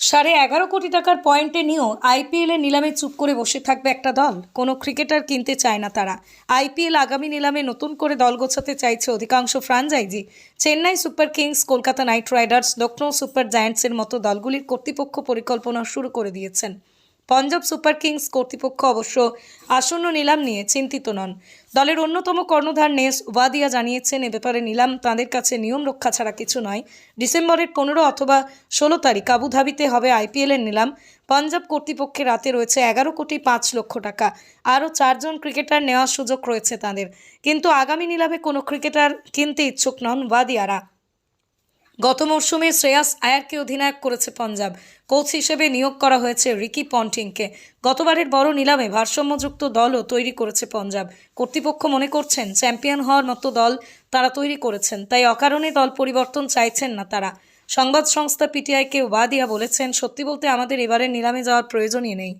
সাড়ে এগারো কোটি টাকার পয়েন্টে নিয়েও আইপিএলে নিলামে চুপ করে বসে থাকবে একটা দল। কোনো ক্রিকেটার কিনতে চায় না তারা। আইপিএল আগামী নিলামে নতুন করে দল গোছাতে চাইছে অধিকাংশ franchise. Chennai Super Kings, Kolkata Knight Riders Lucknow Super জায়ান্টসের মতো দলগুলির কর্তৃপক্ষ পরিকল্পনা শুরু করে দিয়েছেন। পঞ্জাব সুপার কিংস কর্তৃপক্ষ অবশ্য আসন্ন নিলাম নিয়ে চিন্তিত নন। দলের অন্যতম কর্ণধার নেস ওয়াদিয়া জানিয়েছেন, এ ব্যাপারে নিলাম তাঁদের কাছে নিয়ম রক্ষা ছাড়া কিছু নয়। ডিসেম্বরের পনেরো অথবা ষোলো তারিখ আবুধাবিতে হবে আইপিএলের নিলাম। পাঞ্জাব কর্তৃপক্ষের হাতে রয়েছে এগারো কোটি পাঁচ লক্ষ টাকা। আরও চারজন ক্রিকেটার নেওয়ার সুযোগ রয়েছে তাদের। কিন্তু আগামী নিলামে কোনো ক্রিকেটার কিনতে ইচ্ছুক নন ওয়াদিয়ারা গত মরশুমে শ্রেয়াস আয়ারকে অধিনায়ক করেছে পাঞ্জাব। কোচ হিসেবে নিয়োগ করা হয়েছে রিকি পন্টিংকে। গতবারের বড় নিলামে ভারসাম্যযুক্ত দলও তৈরি করেছে পাঞ্জাব। কর্তৃপক্ষ মনে করছেন, চ্যাম্পিয়ন হওয়ার মতো দল তারা তৈরি করেছেন, তাই অকারণে দল পরিবর্তন চাইছেন না তারা। সংবাদ সংস্থা পিটিআইকে ওয়াদিয়া বলেছেন, সত্যি বলতে আমাদের এবারের নিলামে যাওয়ার প্রয়োজনই নেই।